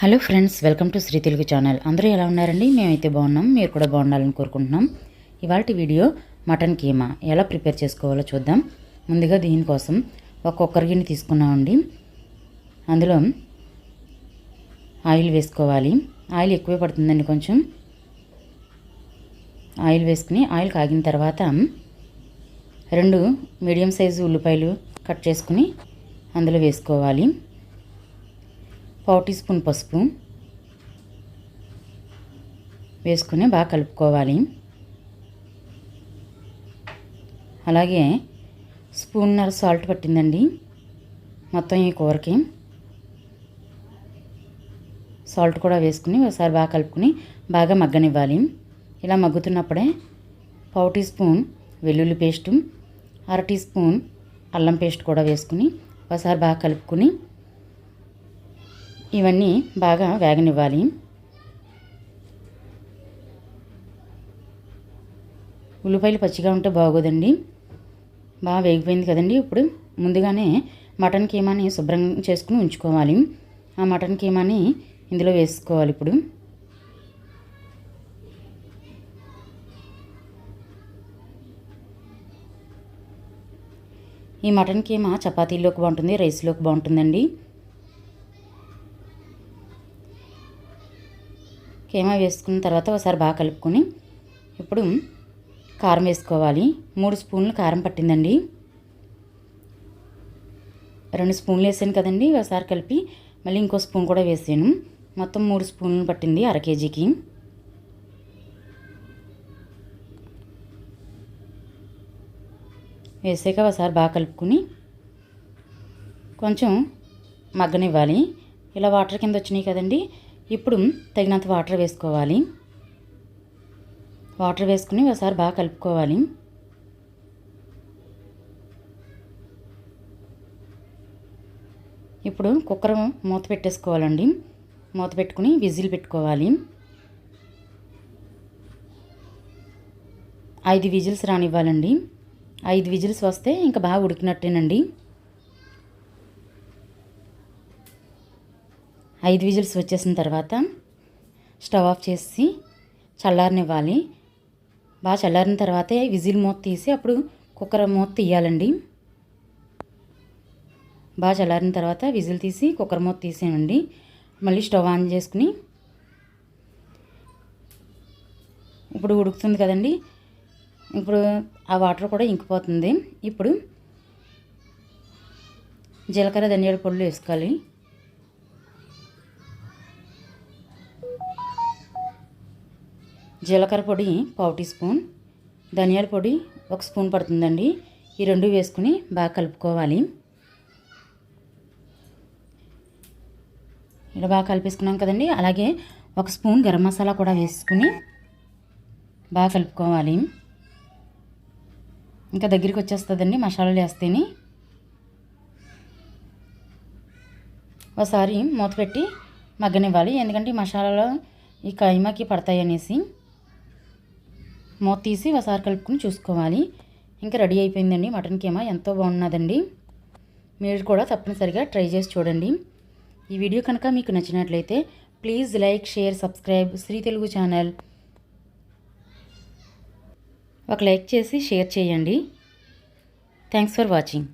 Hello friends welcome to Sri Telugu channel. అందరూ ఎలా ఉన్నారండి? మేమైతే బాగున్నాం మీరు కూడా బాగుండాలని కోరుకుంటున్నాం. ఇవాళ వీడియో మటన్ కీమా. ఎలా ప్రిపేర్ చేసుకోవాలో చూద్దాం. ముందుగా దీనికోసం ఒక్కొక్కరి గిన్నె తీసుకున్నామండి. అందులో ఆయిల్ వేసుకోవాలి. ఆయిల్ ఎక్కువే పడుతుందండి కొంచెం. ఆయిల్ వేసుకుని ఆయిల్ కాగిన తర్వాత రెండు మీడియం సైజు ఉల్లిపాయలు కట్ చేసుకుని అందులో వేసుకోవాలి. పావు టీ స్పూన్ పసుపు వేసుకుని బాగా కలుపుకోవాలి. అలాగే స్పూన్నర సాల్ట్ పట్టిందండి. మొత్తం ఈ కూరకి సాల్ట్ కూడా వేసుకుని ఒకసారి బాగా కలుపుకుని బాగా మగ్గనివ్వాలి. ఇలా మగ్గుతున్నప్పుడే పావు టీ స్పూన్ వెల్లుల్లి పేస్టు అర టీ స్పూన్ అల్లం పేస్ట్ కూడా వేసుకుని ఒకసారి బాగా కలుపుకుని ఇవన్నీ బాగా వేగనివ్వాలి. ఉల్లిపాయలు పచ్చిగా ఉంటే బాగోదండి. బాగా వేగిపోయింది కదండి. ఇప్పుడు ముందుగానే మటన్ కీమాని శుభ్రం చేసుకుని ఉంచుకోవాలి. ఆ మటన్ కీమాని ఇందులో వేసుకోవాలి ఇప్పుడు. ఈ మటన్ కీమా చపాతీలోకి బాగుంటుంది రైస్లోకి బాగుంటుందండి. కీమా వేసుకున్న తర్వాత ఒకసారి బాగా కలుపుకొని ఇప్పుడు కారం వేసుకోవాలి. మూడు స్పూన్లు కారం పట్టిందండి. రెండు స్పూన్లు వేసాను కదండి ఒకసారి కలిపి మళ్ళీ ఇంకో స్పూన్ కూడా వేసాను. మొత్తం మూడు స్పూన్లు పట్టింది అర కేజీకి. వేసాక ఒకసారి బాగా కలుపుకుని కొంచెం మగ్గనివ్వాలి. ఇలా వాటర్ కింద వచ్చినాయి కదండి ఇప్పుడు తగినంత వాటర్ వేసుకోవాలి. వాటర్ వేసుకుని ఒకసారి బాగా కలుపుకోవాలి. ఇప్పుడు కుక్కర్ మూత పెట్టేసుకోవాలండి. మూత పెట్టుకుని విజిల్ పెట్టుకోవాలి. ఐదు విజిల్స్ రానివ్వాలండి. ఐదు విజిల్స్ వస్తే ఇంకా బాగా ఉడికినట్టేనండి. ఐదు విజిల్స్ వచ్చేసిన తర్వాత స్టవ్ ఆఫ్ చేసి చల్లారనివ్వాలి. బాగా చల్లారిన తర్వాతే విజిల్ మూత తీసి అప్పుడు కుక్కర్ మూత తీయాలండి. బాగా చల్లారిన తర్వాత విజిల్ తీసి కుక్కర్ మూత తీసేయండి. మళ్ళీ స్టవ్ ఆన్ చేసుకుని ఇప్పుడు ఉడుకుతుంది కదండి. ఇప్పుడు ఆ వాటర్ కూడా ఇంకిపోతుంది. ఇప్పుడు జీలకర్ర ధనియాల పొడులు వేసుకోవాలి. జీలకర్ర పొడి పావు టీ స్పూన్ ధనియాల పొడి ఒక స్పూన్ పడుతుందండి. ఈ రెండు వేసుకుని బాగా కలుపుకోవాలి. ఇలా బాగా కలిపేసుకున్నాం కదండి. అలాగే ఒక స్పూన్ గరం మసాలా కూడా వేసుకుని బాగా కలుపుకోవాలి. ఇంకా దగ్గరికి వచ్చేస్తుందండి మసాలాలు వేస్తేనే. ఒకసారి మూత పెట్టి మగ్గనివ్వాలి. ఎందుకంటే ఈ మసాలాలో ఈ కైమాకి పడతాయి అనేసి. మూత తీసి ఒకసారి కలుపుకుని చూసుకోవాలి. ఇంకా రెడీ అయిపోయిందండి. మటన్ కీమా ఎంతో బాగున్నదండి. మీరు కూడా తప్పనిసరిగా ట్రై చేసి చూడండి. ఈ వీడియో కనుక మీకు నచ్చినట్లయితే please like share subscribe Sri Telugu channel. ఒక లైక్ చేసి షేర్ చేయండి. Thanks for watching.